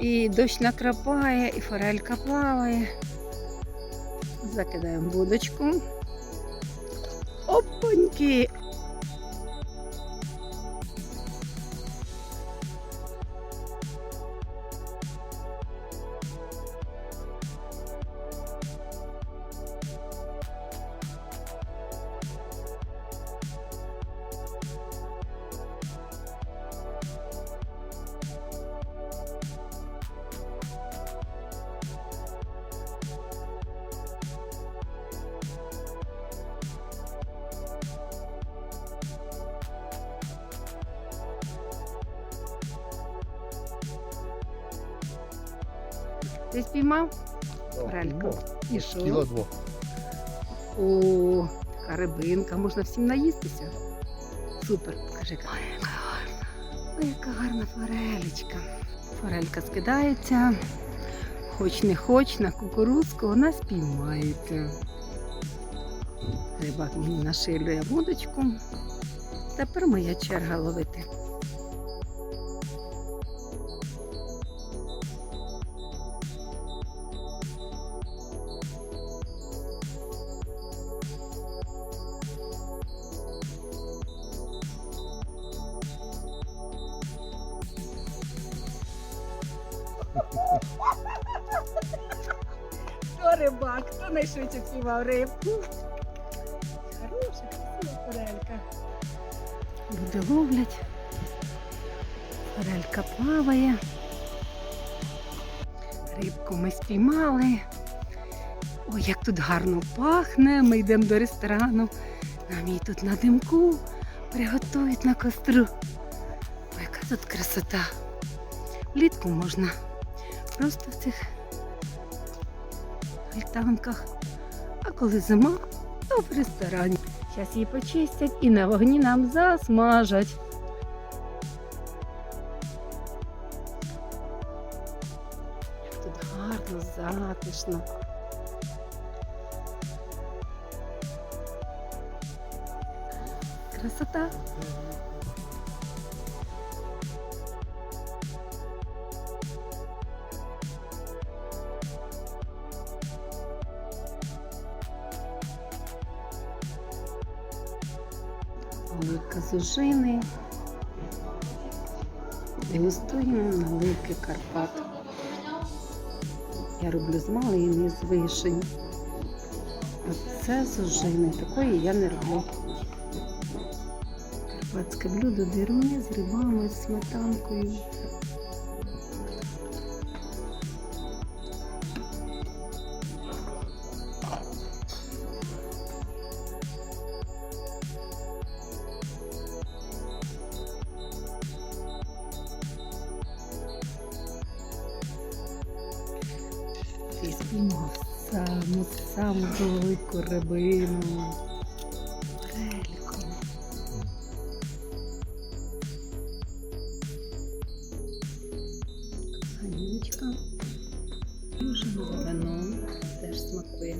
І дощ накрапає, і форелька плаває. Закидаємо будочку. Опаньки! Ти спіймав? Форелька. І що? Кіло двох. О, така рибинка, можна всім наїстися. Супер, покажи. яка. Ой, яка гарна. Ой, яка гарна форелечка. Форелька скидається, хоч не хоч на кукурузку, вона спіймається. Рибак мені нашилює вудочку. Тепер моя черга ловити. Хто рибак? Хто найшвидше співав рибку? Хороша, красива форелька. Люди ловлять. Форелька плаває. Рибку ми спіймали. Ой, як тут гарно пахне. Ми йдемо до ресторану. Нам її тут на димку приготують на костру. Ой, яка тут красота. Влітку можна просто в цих альтанках. А коли зима, то в ресторані. Зараз її почистять і на вогні нам засмажать. Тут гарно, затишно. Красота. Оливка казужини, ужини. Дегустуємо наливки Карпат. Я роблю з малини, з вишень. Оце зужини. Такої я не роблю. Карпатське блюдо дирне з рибами, з сметанкою. саму саму саму велику рибину. Рельку. Ганічка. Дуже вино ну, теж смакує.